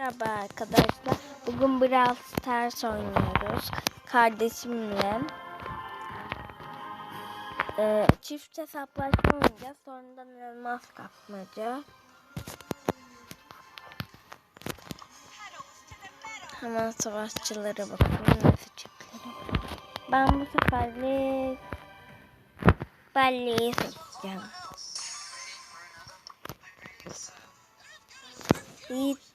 Merhaba arkadaşlar. Bugün Brawl Stars oynuyoruz. Kardeşimle. Ee, çift hesaplaşma oynayacağız. Sonradan elmas kapmaca. Hemen savaşçılara bakalım nasıl çıkıyor. Ben bu seferlik balleyi seçeceğim. Yiğit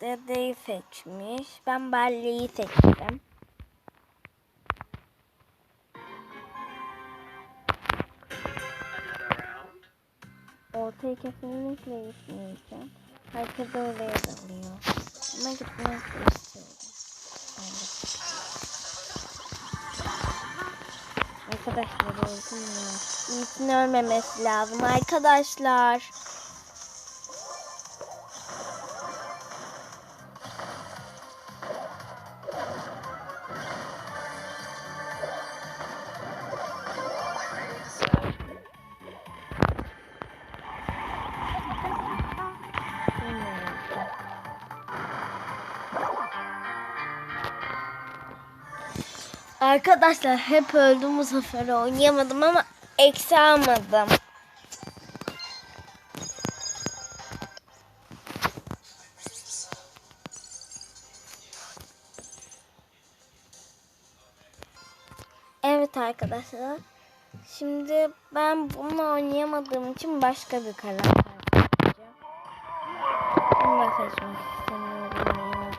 dedeyi seçmiş. Ben balleyi seçtim. Ortaya kesinlikle gitmeyeceğim. Herkes oraya dalıyor. Ama gitmek istiyorum. Arkadaşlar öldüm ya. Yiğit'in ölmemesi lazım arkadaşlar. Arkadaşlar hep öldüm bu sefer oynayamadım ama eksi almadım. Evet arkadaşlar. Şimdi ben bunu oynayamadığım için başka bir karakter seçeceğim. Bunu seçmek istemiyorum.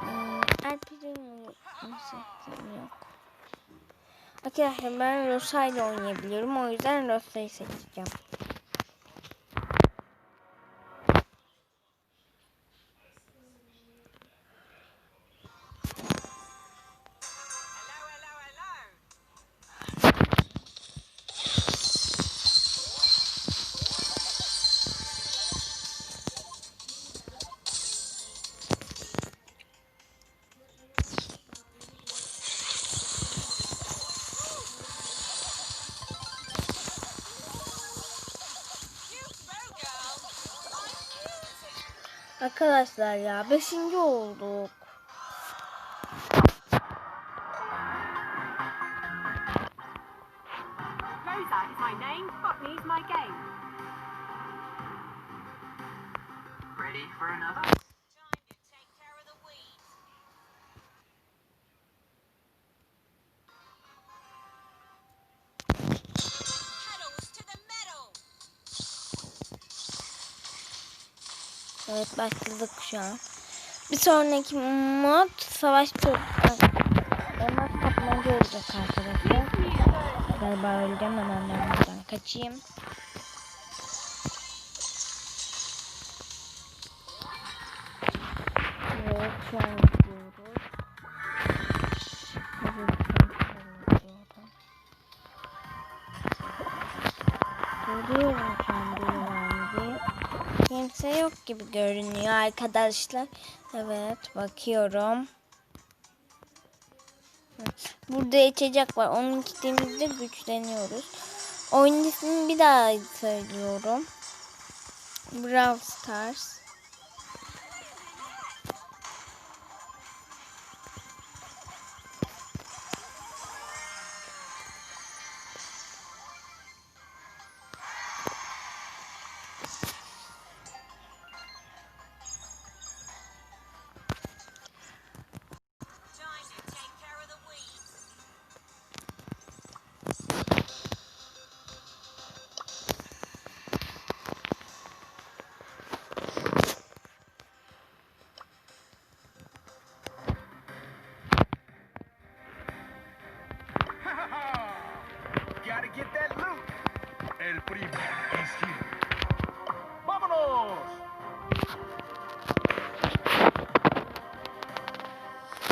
Hmm, seçtim yok. Arkadaşlar ben Rosa ile oynayabiliyorum. O yüzden Rosa'yı seçeceğim. Arkadaşlar ya 5. olduk. Evet başladık şu an. Bir sonraki mod savaş. Elmas kapmaca olacak arkadaşlar. Galiba öleceğim hemen ben buradan kaçayım. Evet şu an gibi görünüyor arkadaşlar. Evet bakıyorum. Burada içecek var. Onun içtiğimizde güçleniyoruz. Oyun ismini bir daha söylüyorum. Brawl Stars.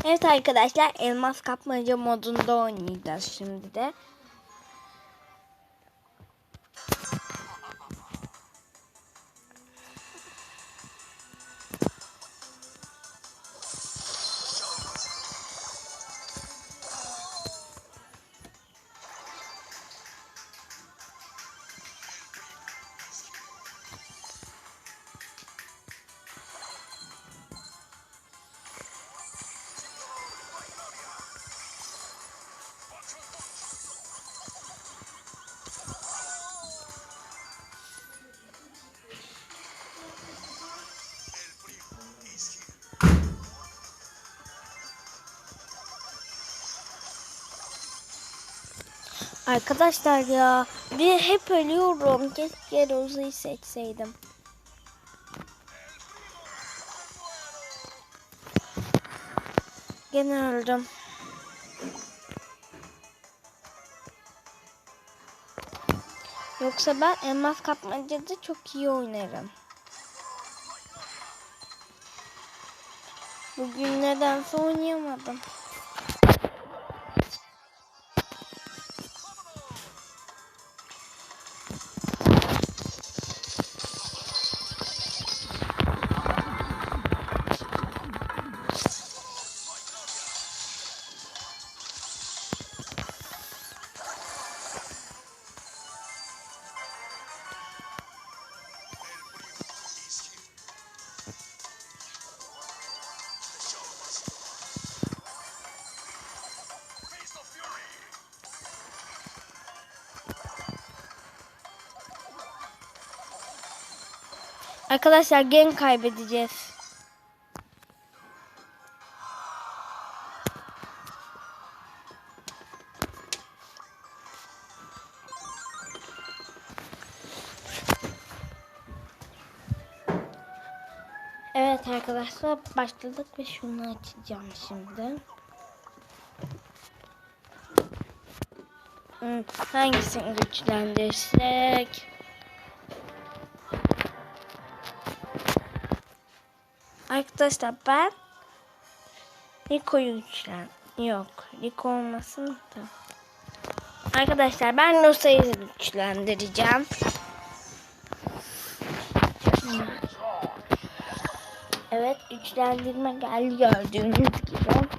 Evet arkadaşlar elmas kapmaca modunda oynayacağız şimdi de. Arkadaşlar ya bir hep ölüyorum. Keşke Rose'yi seçseydim. Gene öldüm. Yoksa ben elmas kapmacada çok iyi oynarım. Bugün nedense oynayamadım. Arkadaşlar gen kaybedeceğiz. Evet arkadaşlar başladık ve şunu açacağım şimdi. Hmm, hangisini güçlendirsek? Arkadaşlar ben Niko'yu güçlen yok Niko olmasın da. Arkadaşlar ben Rosa'yı güçlendireceğim. Evet güçlendirme geldi gördüğünüz gibi.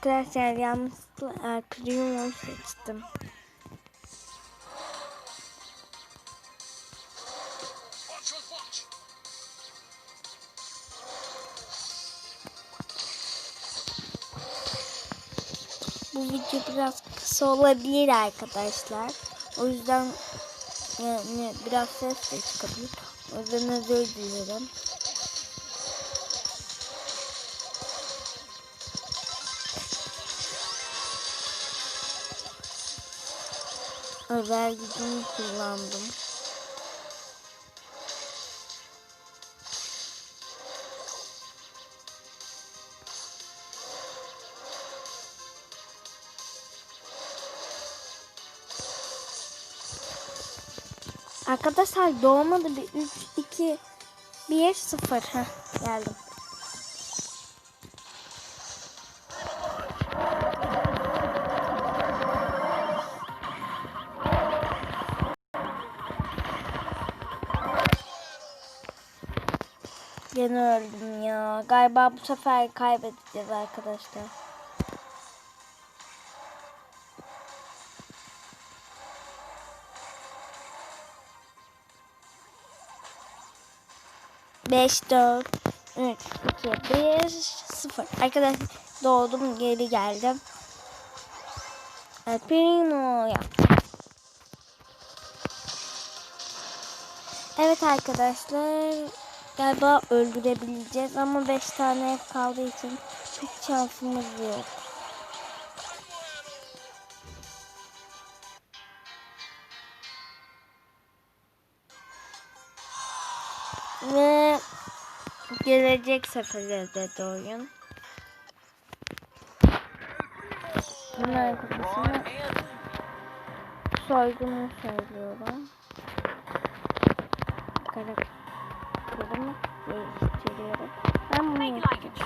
Arkadaşlar yanlışlıkla Primo'yu seçtim. Bu video biraz kısa olabilir arkadaşlar. O yüzden yani biraz ses de çıkabilir. O yüzden özür dilerim. Özel gücümü kullandım. Arkadaşlar doğmadı bir 3 2 1 0 Heh, geldim. Gene öldüm ya. Galiba bu sefer kaybedeceğiz arkadaşlar. Beş, dört, üç, iki, bir, sıfır. Arkadaşlar doğdum geri geldim. El Primo yaptım. Evet arkadaşlar galiba öldürebileceğiz ama 5 tane ev kaldığı için çok şansımız yok. Ve gelecek sefere de oyun. Bunun arkadaşına soygunu söylüyorum. Karakterimi değiştiriyorum. Ben bunu Make like a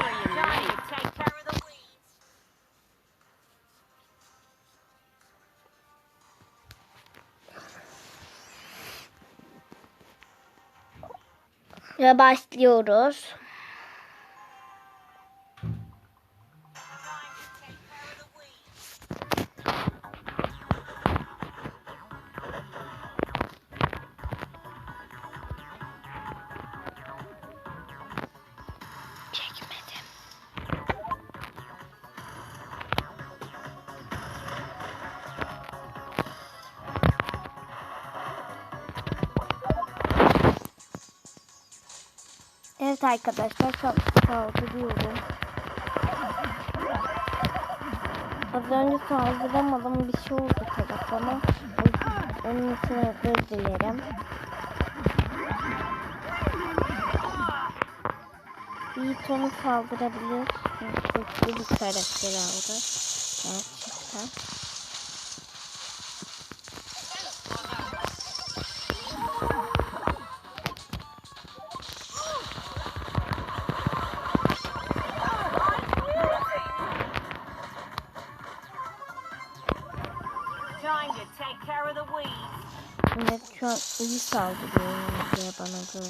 Evet arkadaşlar saldırıyorum. Az önce saldıramadım bir şey oldu telefona. Onun için özür dilerim. Yiğit onu saldırabilir. Güçlü bir karakter aldı. Gerçekten. Gustavo do, da banana